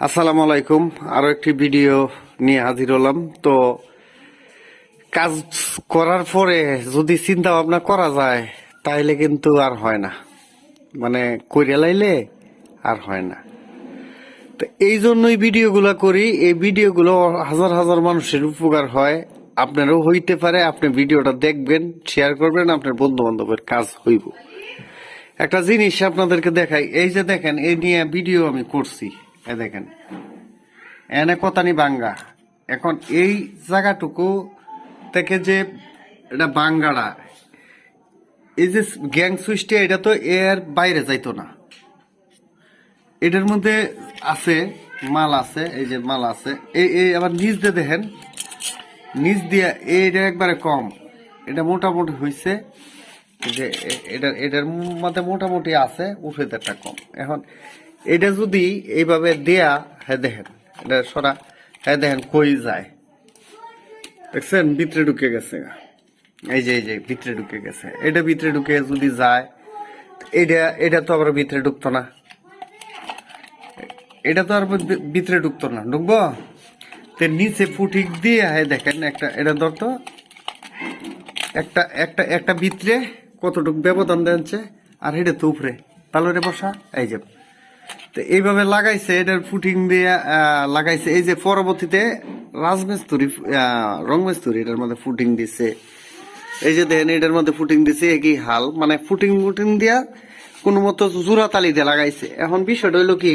আসসালামু আলাইকুম। আরও একটি ভিডিও নিয়ে হাজির হলাম। তো কাজ করার পরে যদি চিন্তা ভাবনা করা যায়, তাইলে কিন্তু আর হয় না। মানে কইরা লাইলে আর হয় না। তো এই জন্যই ভিডিওগুলো করি। এই ভিডিওগুলো হাজার হাজার মানুষের উপকার হয়। আপনারও হইতে পারে, আপনি ভিডিওটা দেখবেন, শেয়ার করবেন, আপনার বন্ধু বান্ধবের কাজ হইব। একটা জিনিস আপনাদেরকে দেখাই। এই যে দেখেন, এই নিয়ে ভিডিও আমি করছি। এ দেখেন। এনে কথানি বাঙ্গা। এখন এই জায়গাটুকু থেকে যে এটা বাঙ্গাড়া এই যে গ্যাং সুইচটা এটা তো এর বাইরে যাইতো না। এটার মধ্যে আছে, মাল আছে, এই যে মাল আছে। এই এই আবার নিচ দিয়ে দেখেন। নিচ দিয়ে এইটা একবারে কম। এটা মোটামুটি হয়েছে যে এটার এটার মধ্যে মোটামুটি আছে উঠেদেরটা কম। এখন এটা যদি এইভাবে দেয়া হ্যাঁ দেখেন, এটা সরা হ্যাঁ দেখেন, কই যায়। দেখছেন? ভিতরে ঢুকে গেছে। এই যে এই যে, ভিতরে ঢুকে গেছে। এটা ভিতরে ঢুকে যদি যায়, এটা এটা তো আবার ভিতরে ঢুকতো না। এটা তো আর ভিতরে ঢুকতো না। ঢুকবো? তো নিচে ফুটিক দিয়ে হ্যাঁ দেখেন, একটা, এটা ধরতো একটা একটা একটা ভিতরে কতটুকু ব্যবধান দেনছে আর এটা তো উপরে। তাহলে বসা, এই যে। তো এইভাবে লাগাইছে এটার ফুটিং দিয়ে লাগাইছে। এই যে পরবর্তীতে রাজমিস্তুরি আহ, রং মিস্তুরি এটার মধ্যে ফুটিং দিছে। এই যে দেখেন এটার মধ্যে ফুটিং দিছে একই হাল। মানে ফুটিং ফুটিং দিয়া কোনো মতো জোড়া তালি দিয়ে লাগাইছে। এখন বিষয়টা হইল কি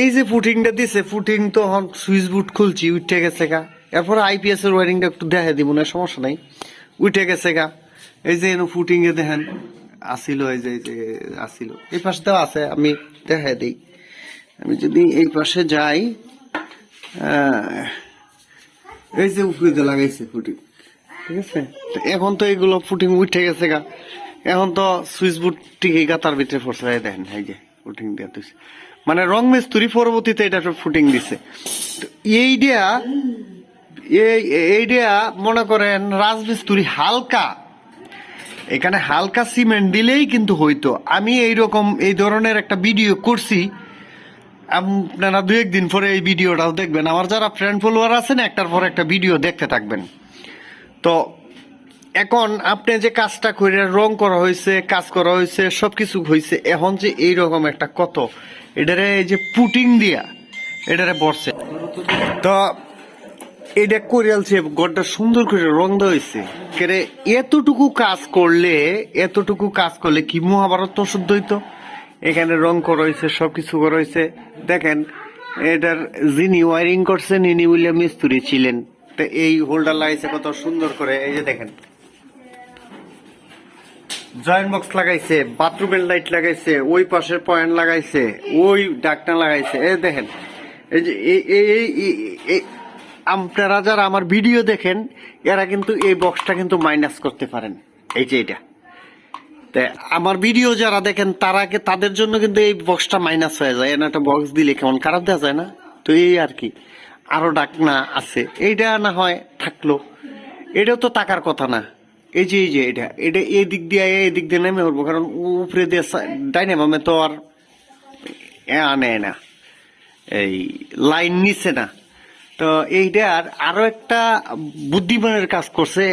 এই যে ফুটিংটা দিছে ফুটিং তো এখন সুইচ বুট খুলছি উঠে গেছে গা। এরপর আইপিএস এর ওয়ারিংটা একটু দেখা দিব না সমস্যা নাই। উঠে গেছে গা। এই যে ফুটিং এ দেখেন আসিল এই যে এই যে আসিল। এই পাশটাও আছে, আমি দেখা দিই। আমি যদি এই পাশে যাই এই যে উপরে লাগাইছে ফুটিং, ঠিক আছে? এখন তো এগুলো ফুটিং উঠে গেছে গা। এখন তো সুইচ বোর্ড টিকে গা তার ভিতরে ফোর্স দেখেন, এই যে ফুটিং দেওয়া দিছে মানে রং মিস্তুরি পরবর্তীতে এটা ফুটিং দিছে। তো এইটা এই এইটা মনে করেন রাজমিস্তুরি হালকা এখানে হালকা সিমেন্ট দিলেই কিন্তু হইতো। আমি এইরকম এই ধরনের একটা ভিডিও করছি। আপনারা দু একদিন পরে এই ভিডিওটাও দেখবেন। আমার যারা ফ্রেন্ড ফলোয়ার আছেন, একটার পর একটা ভিডিও দেখতে থাকবেন। তো এখন আপনি যে কাজটা করে রং করা হয়েছে কাজ করা হয়েছে সব কিছু হয়েছে এখন যে এইরকম একটা কত, এটারে এই যে পুটিং দিয়া, এটারে বসছে তো এটা করিয়ালছে গড়টা সুন্দর করে রং হয়েছে কেরে, এতটুকু কাজ করলে, এতটুকু কাজ করলে কি মহাভারত শুদ্ধ হইতো? এখানে রং করা হয়েছে সবকিছু করা হয়েছে দেখেন, এটার যিনি ওয়ারিং করছেন, ইনি উইলিয়াম মিস্ত্রি ছিলেন। তো এই হোল্ডার লাগাইছে কত সুন্দর করে। এই যে দেখেন। জয়েন্ট বক্স লাগাইছে বাথরুমের লাইট লাগাইছে, ওই পাশের পয়েন্ট লাগাইছে, ওই ডাকটা লাগাইছে। এই দেখেন, এই যে এই- আপনারা যারা আমার ভিডিও দেখেন, এরা কিন্তু এই বক্সটা কিন্তু মাইনাস করতে পারেন। এই যে এটা। তা আমার ভিডিও যারা দেখেন, তারা তাদের জন্য কিন্তু এই বক্সটা মাইনাস হয়ে যায়। এনে একটা বক্স দিলে কেমন খারাপ দেওয়া যায় না? তো এই আর কি। আরও ডাকনা আছে। এইটা না হয় থাকল। এটাও তো টাকার কথা না। এই যে এই যে এটা। এটা এই দিক দিয়ে, এই দিক দিয়ে নেমে উঠবো। কারণ উপরে দিয়ে ডাইনামামে তো আর আনে না। এই লাইন নিচ্ছে না। তো এইটার আরও একটা বুদ্ধিমানের কাজ করছে।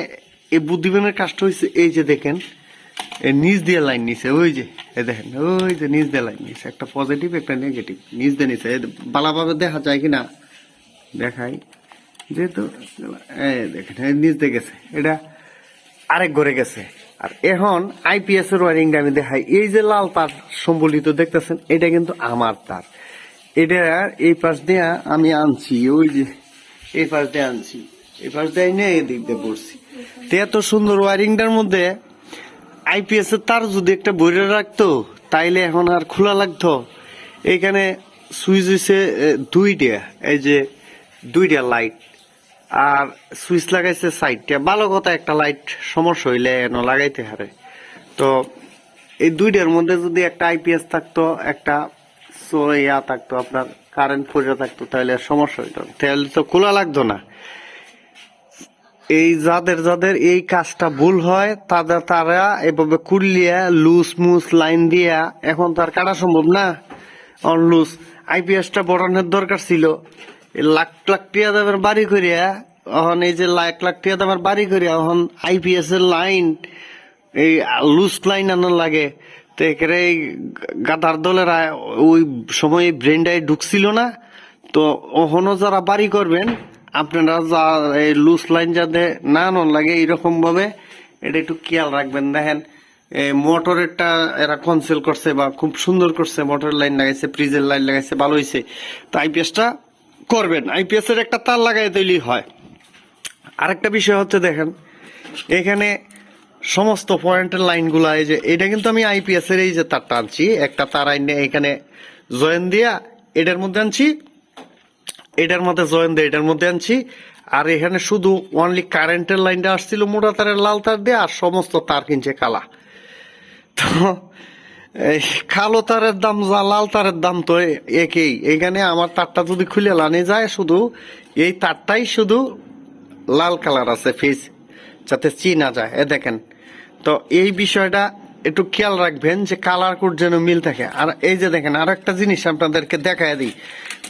এই বুদ্ধিমানের কাজটা হয়েছে এই যে দেখেন নিচ দিয়ে লাইন নিছে, ওই যে, এই দেখেন, ওই যে নিচ দিয়ে লাইন নিছে, একটা পজিটিভ একটা নেগেটিভ নিচ দিয়ে নিছে। এই বালাভাবে দেখা যায় কিনা? দেখাই। যেহেতু দেখেন নিচ দিয়ে গেছে, এটা আরেক ঘরে গেছে। আর এখন আইপিএস এর ওয়ারিং আমি দেখাই। এই যে লাল তার সম্বলিত, দেখতেছেন? এটা কিন্তু আমার তার। এটা এই পাশ দিয়ে আমি আনছি ওই যে এই পাশ দিয়ে আনছি। এই পাশ দিয়ে নিয়ে এদিক দিয়ে পড়ছি। তো এত সুন্দর ওয়ারিংটার মধ্যে আইপিএস এর তার যদি একটা বইরে রাখতো তাইলে এখন আর খোলা লাগতো। এখানে সুইচ হইছে এ, দুইটা এই যে দুইটা লাইট। আর সুইচ লাগাইছে সাইডটা। ভালো কথা একটা লাইট সমস্যা হইলে এন লাগাইতে হারে। তো এই দুইটার মধ্যে যদি একটা আইপিএস থাকতো একটা সো- ইয়া থাকতো, আপনার কারেন্ট পড়ে থাকতো, তাহলে সমস্যা হইতো তাহলে তো খোলা লাগতো না। এই যাদের যাদের এই কাজটা ভুল হয় তাদের তারা এভাবে কুলিয়া লুজ মুস লাইন দিয়া এখন তার কাটা সম্ভব না। অন লুজ আইপিএসটা বড়ানোর দরকার ছিল। লাখ লাখ টিয়া দামের বাড়ি করিয়া, এখন এই যে লাখ লাখ টিয়া দামের বাড়ি করিয়া, এখন আইপিএস এর লাইন এই লুজ লাইন আনার লাগে। তো এই গাদার দলেরা ওই সময় ব্রেন্ডায় ঢুকছিল না। তো ওখানে যারা বাড়ি করবেন, আপনারা যা এই লুজ লাইন যাতে না আনার লাগে এইরকম ভাবে এটা একটু খেয়াল রাখবেন। দেখেন মোটরেরটা এরা কনসেল করছে বা খুব সুন্দর করছে মোটর লাইন লাগাইছে ফ্রিজের লাইন লাগাইছে, ভালো হয়েছে তো আইপিএসটা করবেন। আইপিএস এর একটা তার লাগাই দিলেই হয়। আরেকটা বিষয় হচ্ছে, দেখেন, এখানে সমস্ত পয়েন্টের লাইনগুলো এই যে, এটা কিন্তু আমি আইপিএস এর এই যে তারটা আনছি, একটা তার আইনে এখানে জয়েন দিয়া, এটার মধ্যে আনছি, এটার মধ্যে জয়েন দিয়ে, এটার মধ্যে আনছি, আর এখানে শুধু অনলি কারেন্টের লাইনটা আসছিল মোটা তারের লাল তার দিয়ে, আর সমস্ত তার কিনছে কালা। তো কালো তারের দাম যা, লাল তারের দাম তো একই। এখানে আমার তারটা যদি খুলে লানে যায়, শুধু এই তারটাই শুধু লাল কালার আছে ফেস যাতে চিনা যায়। এ দেখেন তো এই বিষয়টা একটু খেয়াল রাখবেন যে কালার কোড যেন মিল থাকে। আর এই যে দেখেন আর একটা জিনিস আপনাদেরকে দেখায় দিই।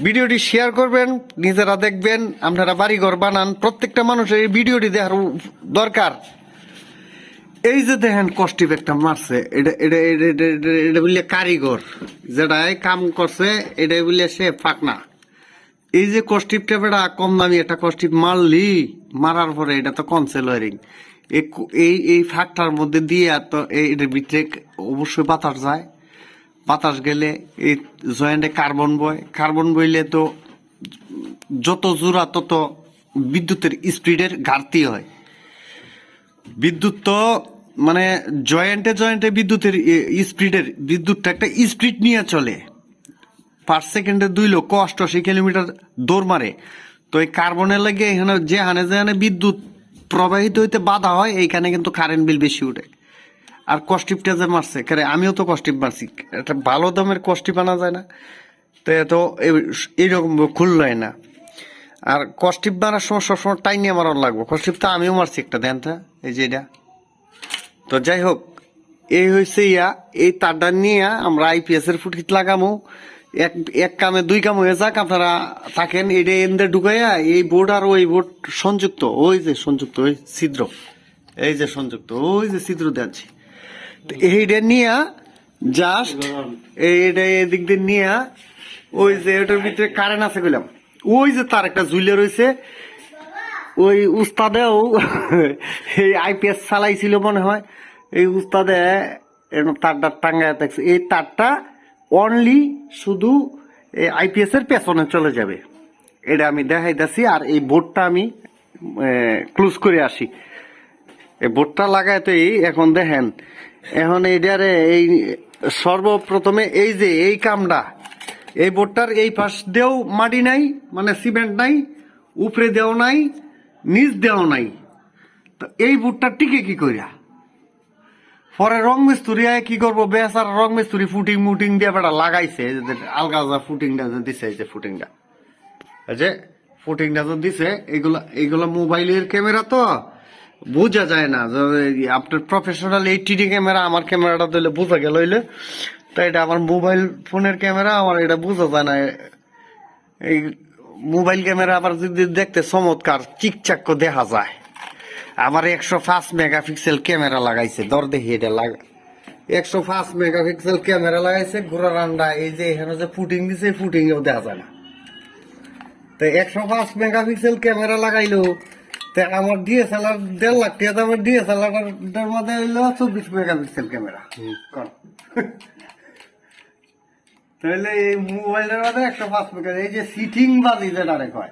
ভিডিওটি শেয়ার করবেন, নিজেরা দেখবেন, আপনারা বাড়িঘর বানান, প্রত্যেকটা মানুষের এই ভিডিওটি দেখার দরকার। এই যে দেখেন কষ্টিপ একটা মারছে, এটা এটা এটা বললে কারিগর যেটা কাম করছে এটা বললে সে ফাঁকনা। এই যে কষ্টিপ টেপেটা কম দামি একটা কষ্টিপ মারলি, মারার পরে এটা তো কনসেল ওয়ারিং এই এই ফাঁকটার মধ্যে দিয়ে তো এটার ভিতরে অবশ্যই বাতাস যায়। বাতাস গেলে এই জয়েন্টে কার্বন বয়। কার্বন বইলে তো যত জোড়া তত বিদ্যুতের স্পিডের ঘাটতি হয়। বিদ্যুৎ তো মানে জয়েন্টে জয়েন্টে বিদ্যুতের স্পিডের বিদ্যুৎটা একটা স্পিড নিয়ে চলে। পার সেকেন্ডে দুই লক্ষ অষ্টআশি কিলোমিটার দৌড় মারে। তো এই কার্বনের লাগে এখানে যে হানে যেখানে বিদ্যুৎ প্রবাহিত হইতে বাধা হয়, এইখানে কিন্তু কারেন্ট বিল বেশি উঠে। আর কষ্টিপটা যে মারছে, কারে, আমিও তো কষ্টিপ মারছি। একটা ভালো দামের কষ্টিপ আনা যায় না। তো এত এই- এইরকম খুললই না। আর কষ্টিপ মারার সময় সবসময় টাইম নিয়ে মারার লাগবে। কষ্টিপ তো আমিও মারছি একটা, দেন তা, এই যে এটা। তো যাই হোক, এই হয়েছে ইয়া, এই তারটা নিয়ে আমরা আইপিএস এর ফুটকিট লাগামো। এক এক কামে, দুই কাম হয়ে যাক, আপনারা থাকেন এটা এনদে ঢুকাইয়া এই বোর্ড আর ওই বোর্ড সংযুক্ত, ওই যে সংযুক্ত, ওই ছিদ্র, এই যে সংযুক্ত, ওই যে ছিদ্র তো এইটা নিয়ে জাস্ট এইটা এদিক দিয়ে নিয়ে ওই যে ওটার ভিতরে কারেন্ট আছে কইলাম, ওই যে তার একটা ঝুলে রয়েছে ওই উস্তাদেও এই আইপিএস চালাইছিল মনে হয়, এই উস্তাদে তারটা টাঙ্গায় দেখছে, এই তারটা অনলি শুধু আইপিএস এর পেছনে চলে যাবে। এটা আমি দেখাই দেখাইতেছি আর এই বোর্ডটা আমি ক্লোজ করে আসি। এই বোর্ডটা লাগায় তো এই, এখন দেখেন, এখন এইটারে এই সর্বপ্রথমে এই যে এই কামটা, এই বোর্ডটার এই পাশ দিয়েও মাটি নাই মানে সিমেন্ট নাই, উপরে দেও নাই, নিচ দেও নাই। তো এই বোর্ডটা টিকে কি করিয়া পরে রং মিস্ত্রি আয় কি করব? বেসার রং মিস্ত্রি ফুটিং মুটিং দিয়ে বেটা লাগাইছে। আলগা যা ফুটিংটা যে দিছে যে ফুটিংটা। যে ফুটিংটা যে দিছে, এগুলা এগুলা মোবাইলের ক্যামেরা তো বোঝা যায় না। আপনার প্রফেশনাল এইচডি ক্যামেরা, আমার ক্যামেরাটা দিলে বোঝা গেল হইলে। তো এটা আমার মোবাইল ফোনের ক্যামেরা, আমার এটা বোঝা যায় না। এই মোবাইল ক্যামেরা আবার যদি দেখতে চমৎকার, চিকচাক দেখা যায়। আমার একশো পাঁচ মেগাপিক্সেল ক্যামেরা লাগাইছে দর দেখি এটা লাগা একশো পাঁচ মেগাপিক্সেল ক্যামেরা লাগাইছে ঘোড়া রান্ডা এই যে এখানে যে ফুটিং দিছে ফুটিং এও দেখা যায় না। তো একশো পাঁচ মেগাপিক্সেল ক্যামেরা লাগাইলো তো আমার ডিএসএলআর দেড় লাখ টাকা দামের ডিএসএলআর মধ্যে হইল চব্বিশ মেগাপিক্সেল ক্যামেরা। কর তাহলে এই মোবাইলের মধ্যে একশো পাঁচ মেগা এই যে সিটিং বাজি যেটা কয়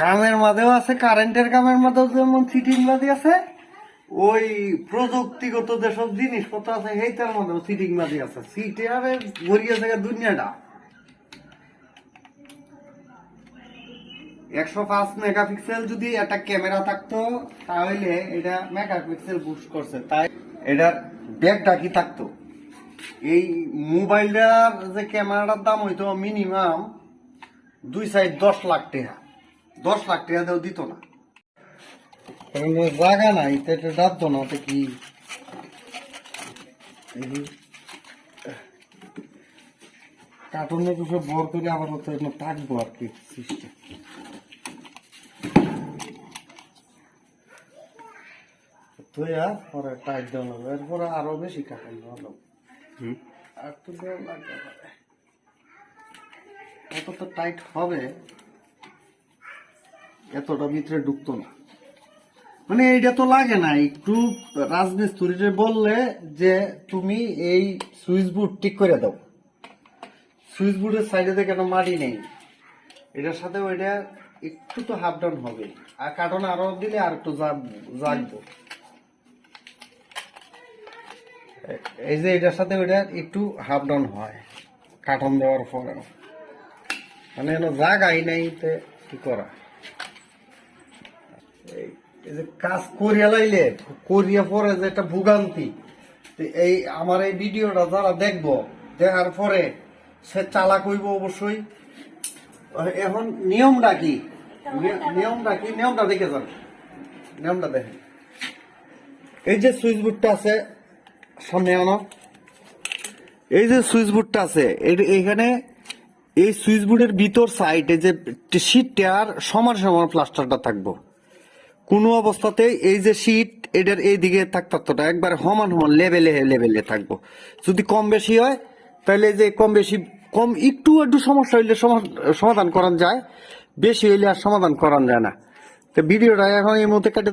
কামের মধ্যেও আছে কারেন্টের কামের মধ্যেও যেমন সিটিং বাজি আছে, ওই প্রযুক্তিগত যেসব জিনিসপত্র আছে, সেইটার মধ্যেও সিটিং বাজি আছে সিটে আরে গড়িয়ে থাকে দুনিয়াটা। একশো পাঁচ মেগাপিক্সেল যদি একটা ক্যামেরা থাকতো, তাহলে এটা মেগাপিক্সেল বুস্ট করছে। তাই এটার ব্যাগটা কি থাকতো? এই মোবাইলটার যে ক্যামেরাটার দাম হইতো মিনিমাম দুই সাইড দশ লাখ টাকা। দশ লাখ টাকা দেও দিত না। নাই তো এটা ডাকতো না কি? বর করে আবার আর কি সিস্টেম তুইয়া পরে টাইট দেওয়া লাগবে এরপরে আরও বেশি দেওয়া লাগবে। আর তো দেওয়া লাগবে পরে। তো টাইট হবে। এতটা ভিতরে ঢুকতো না। মানে এইটা তো লাগে না, একটু রাজমিস্ত্রিরে বললে যে তুমি এই সুইচ বোর্ড ঠিক করে দাও। সুইচ বোর্ডের সাইডে কেন মাটি নেই? এটার সাথে ওইটা একটু তো হাফ ডাউন হবে। আর কার্টন আরও দিলে আর একটু জাগ- জাগবো। এই যে এটার সাথে ওইটা একটু হাফ ডাউন হয়, কার্টন দেওয়ার পরে মানে এনে জাগাই নাই কি করা? এই যে কাজ করিয়া লাইলে, করিয়া পরে যে একটা ভোগান্তি এই আমার এই ভিডিওটা যারা দেখব, দেখার পরে সে চালা কইব অবশ্যই। এখন নিয়মটা কি? নিয়- নিয়মটা কি? নিয়মটা দেখে যান। নিয়মটা দেখেন। এই যে সুইচ বোর্ডটা আছে, সামনে আনো। এই যে সুইচ বোর্ডটা আছে এখানে এই সুইচ বোর্ডের ভিতর সাইডে যে শীটটার সমান সমান প্লাস্টারটা থাকব। কোনো অবস্থাতে এই যে শীত, এটার এই দিকে থাকতো একবার সমান সমান লেভেলে লেভেলে থাকব। যদি কম বেশি হয়, তাহলে যে কম বেশি, কম একটু একটু সমস্যা হইলে সমা- সমাধান করান যায়, বেশি হইলে আর সমাধান করা যায় না। তো ভিডিওটা এখন এই মুহূর্তে কেটে